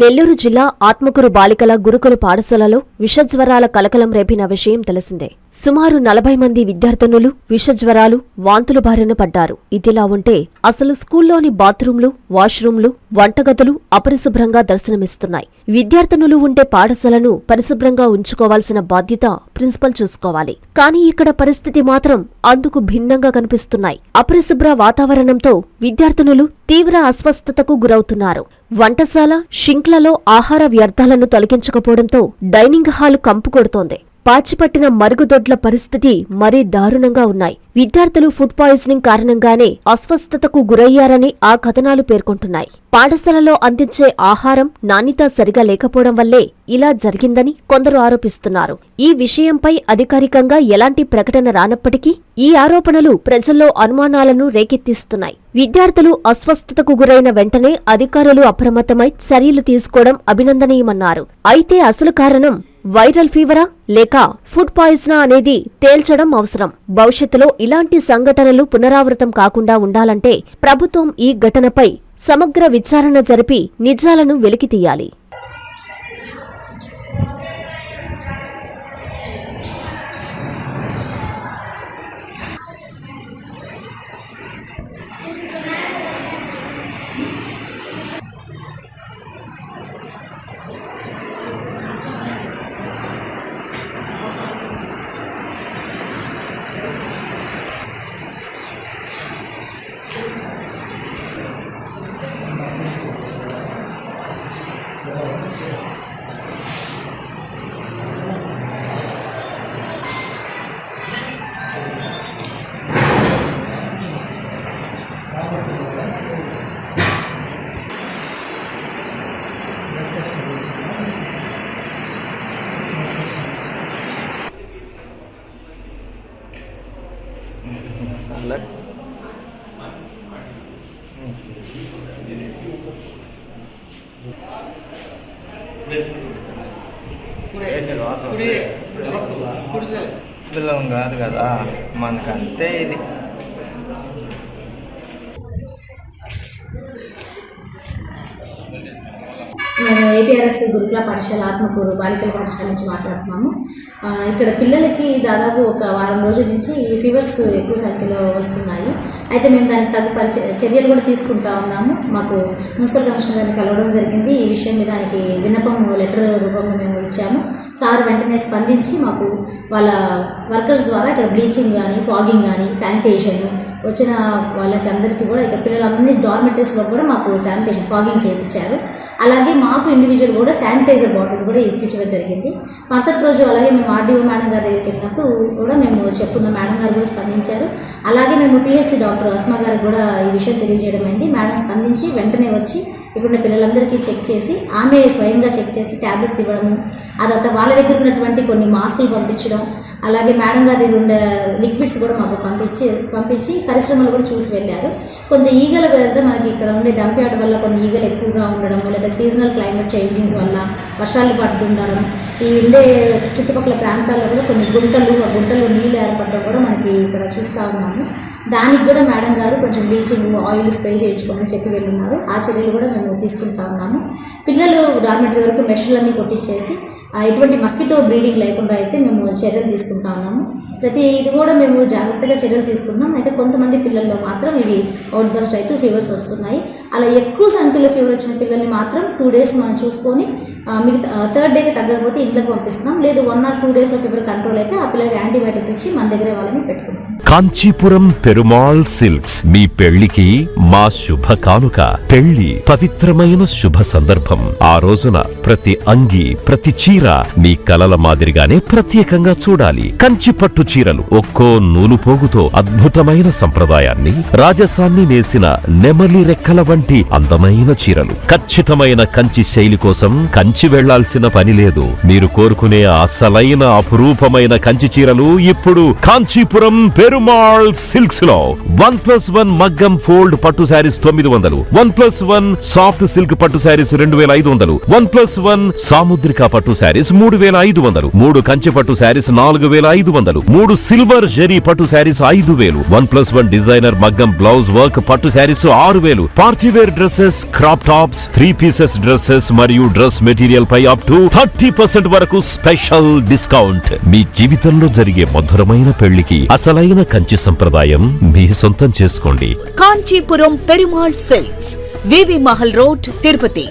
నెల్లూరు జిల్లా ఆత్మకూరు బాలికల గురుకుల పాఠశాలలో విషజ్వరాల కలకలం రేపిన విషయం తెలిసిందే. సుమారు నలభై మంది విద్యార్థినులు విషజ్వరాలు వాంతుల బారిన పడ్డారు. ఇదిలా ఉంటే అసలు స్కూల్లోని బాత్రూంలు వాష్రూంలు వంటగదులు అపరిశుభ్రంగా దర్శనమిస్తున్నాయి. విద్యార్థినులు ఉండే పాఠశాలను పరిశుభ్రంగా ఉంచుకోవాల్సిన బాధ్యత ప్రిన్సిపల్ చూసుకోవాలి. కానీ ఇక్కడ పరిస్థితి మాత్రం అందుకు భిన్నంగా కనిపిస్తున్నాయి. అపరిశుభ్ర వాతావరణంతో విద్యార్థినులు తీవ్ర అస్వస్థతకు గురవుతున్నారు. వంటశాల షింక్లలో ఆహార వ్యర్థాలను తొలగించకపోవడంతో డైనింగ్ హాలు కంపు కొడుతోంది. పాచిపట్టిన మరుగుదొడ్ల పరిస్థితి మరీ దారుణంగా ఉన్నాయి. విద్యార్థులు ఫుడ్ పాయిజనింగ్ కారణంగానే అస్వస్థతకు గురయ్యారని ఆ కథనాలు పేర్కొంటున్నాయి. పాఠశాలలో అందించే ఆహారం నాణ్యత సరిగా లేకపోవడం వల్లే ఇలా జరిగిందని కొందరు ఆరోపిస్తున్నారు. ఈ విషయంపై అధికారికంగా ఎలాంటి ప్రకటన రానప్పటికీ ఈ ఆరోపణలు ప్రజల్లో అనుమానాలను రేకెత్తిస్తున్నాయి. విద్యార్థులు అస్వస్థతకు గురైన వెంటనే అధికారులు అప్రమత్తమై చర్యలు తీసుకోవడం అభినందనీయమన్నారు. అయితే అసలు కారణం వైరల్ ఫీవరా లేక ఫుడ్ పాయిజనా అనేది తేల్చడం అవసరం. భవిష్యత్తులో ఇలాంటి సంఘటనలు పునరావృతం కాకుండా ఉండాలంటే ప్రభుత్వం ఈ ఘటనపై సమగ్ర విచారణ జరిపి నిజాలను వెలికితీయాలి. వాసన పిల్లం కాదు కదా మనకంతే ఇది. మేము ఏపీఆర్ఎస్ గురుకుల పాఠశాల ఆత్మకూరు బాలికల పాఠశాల నుంచి మాట్లాడుతున్నాము. ఇక్కడ పిల్లలకి దాదాపు ఒక వారం రోజుల నుంచి ఈ ఫీవర్స్ ఎక్కువ సంఖ్యలో వస్తున్నాయి. అయితే మేము దానికి తగు పరిచ చర్యలు కూడా తీసుకుంటా ఉన్నాము. మాకు మున్సిపల్ కమిషనర్ గారిని కలవడం జరిగింది. ఈ విషయం మీద దానికి విన్నపం లెటర్ రూపంలో మేము ఇచ్చాము. సార్ వెంటనే స్పందించి మాకు వాళ్ళ వర్కర్స్ ద్వారా ఇక్కడ బ్లీచింగ్ కానీ ఫాగింగ్ కానీ శానిటేషన్ వచ్చిన వాళ్ళకి అందరికీ కూడా ఇక్కడ పిల్లలందరినీ డార్మెటరీస్లో కూడా మాకు శానిటేషన్ ఫాగింగ్ చేయించారు. అలాగే మాకు ఇండివిజువల్ కూడా శానిటైజర్ బాటిల్స్ కూడా ఇప్పించడం జరిగింది. మరుసటి రోజు అలాగే మేము ఆర్డీఓ మేడం గారి దగ్గరికి వెళ్ళినప్పుడు కూడా మేము చెప్పుకున్న మేడం గారు కూడా స్పందించారు. అలాగే మేము పిహెచ్సి డాక్టర్ అస్మా గారికి కూడా ఈ విషయం తెలియజేయడం అయింది. మేడం స్పందించి వెంటనే వచ్చి ఇక్కడున్న పిల్లలందరికీ చెక్ చేసి ఆమె స్వయంగా చెక్ చేసి ట్యాబ్లెట్స్ ఇవ్వడము ఆ తర్వాత వాళ్ళ దగ్గర ఉన్నటువంటి కొన్ని మాస్కులు పంపించడం అలాగే మేడం గారి దగ్గర ఉండే లిక్విడ్స్ కూడా మాకు పంపించి పంపించి పరిశ్రమలు కూడా చూసి వెళ్ళారు. కొంత ఈగల వెళ్తే మనకి ఇక్కడ ఉండే డంప్ యార్డ్ వల్ల కొన్ని ఈగలు ఎక్కువగా ఉండడం లేదా సీజనల్ క్లైమేట్ చేంజింగ్స్ వల్ల వర్షాలు పడుతుండడం ఈ ఉండే చుట్టుపక్కల ప్రాంతాల్లో కూడా కొన్ని గుంటలు ఆ గుంటల్లో నీళ్ళు ఏర్పడడం కూడా మనకి ఇక్కడ చూస్తూ ఉన్నాము. దానికి కూడా మేడం గారు కొంచెం బ్లీచింగ్ ఆయిల్ స్ప్రే చేయించుకోమని చెప్పి వెళ్ళున్నారు. ఆ చర్యలు కూడా మేము తీసుకుంటా ఉన్నాము. పిల్లలు డార్మెటరీ వరకు మెషర్లన్నీ కొట్టించేసి ఎటువంటి మస్కిటో బ్రీడింగ్ లేకుండా అయితే మేము చర్యలు తీసుకుంటా ఉన్నాము. ప్రతి ఇది కూడా మేము జాగ్రత్తగా చర్యలు తీసుకున్నాం అయితే కొంతమంది పిల్లల్లో మాత్రం ఇవి అవుట్ బస్ట్ అయితే ఫీవర్స్ వస్తున్నాయి. అలా ఎక్కువ సంఖ్యలో ఫీవర్ వచ్చిన పిల్లల్ని మాత్రం టూ డేస్ మనం చూసుకొని మిగతా థర్డ్ డేకి తగ్గకపోతే ఇంట్లోకి పంపిస్తున్నాం. లేదు వన్ ఆర్ టూ డేస్లో ఫీవర్ కంట్రోల్ అయితే ఆ పిల్లలకి యాంటీబయాటిక్స్ ఇచ్చి మన దగ్గరే వాళ్ళని పెట్టుకున్నాం కాంచీపురం పెరుమాళ్ సిల్క్స్ మీ పెళ్ళికి మా శుభ కానుక. పెళ్ళి పవిత్రమైన శుభ సందర్భం. ఆ రోజున ప్రతి అంగి ప్రతి చీర మీ కలల మాదిరిగానే ప్రత్యేకంగా చూడాలి. కంచి పట్టు చీరలు ఒక్కో నూలు పోగుతో అద్భుతమైన సంప్రదాయాన్ని రాజసాన్ని నేసిన నెమలి రెక్కల వంటి అందమైన చీరలు. ఖచ్చితమైన కంచి శైలి కోసం కంచి మించి వెళ్ళాల్సిన పని లేదు. మీరు కోరుకునే అసలైన అపురూపమైన కంచి చీరలు ఇప్పుడు కాంచీపురం పెరుమాళ్ సిల్క్స్లో వన్ ప్లస్ వన్ మగ్గం ఫోల్డ్ పట్టు శారీస్ తొమ్మిది వందలు. One plus one soft silk పట్టు శారీస్ రెండు వేల ఐదు వందలు. వన్ ప్లస్ వన్ సాముద్రిక పట్టు శారీస్ మూడు వేల ఐదు వందలు. మూడు కంచి పట్టు శారీస్ నాలుగు వేల ఐదు వందలు. మూడు సిల్వర్ జెరీ పట్టు శారీస్ ఐదు వేలు. వన్ ప్లస్ వన్ డిజైనర్ మగ్గం బ్లౌజ్ వర్క్ పట్టు శారీస్ ఆరు వేలు. Party wear dresses crop tops three pieces dresses మరియు డ్రెస్ మెటీరియల్ మెటీరియల్ పై అప్ టు థర్టీ పర్సెంట్ వరకు స్పెషల్ డిస్కౌంట్ మీ జీవితంలో జరిగే మధురమైన పెళ్ళికి అసలైన కంచి సంప్రదాయం మీ సొంతం చేసుకోండి. Kanchipuram Perumal silks V V Mahal road Tirupati.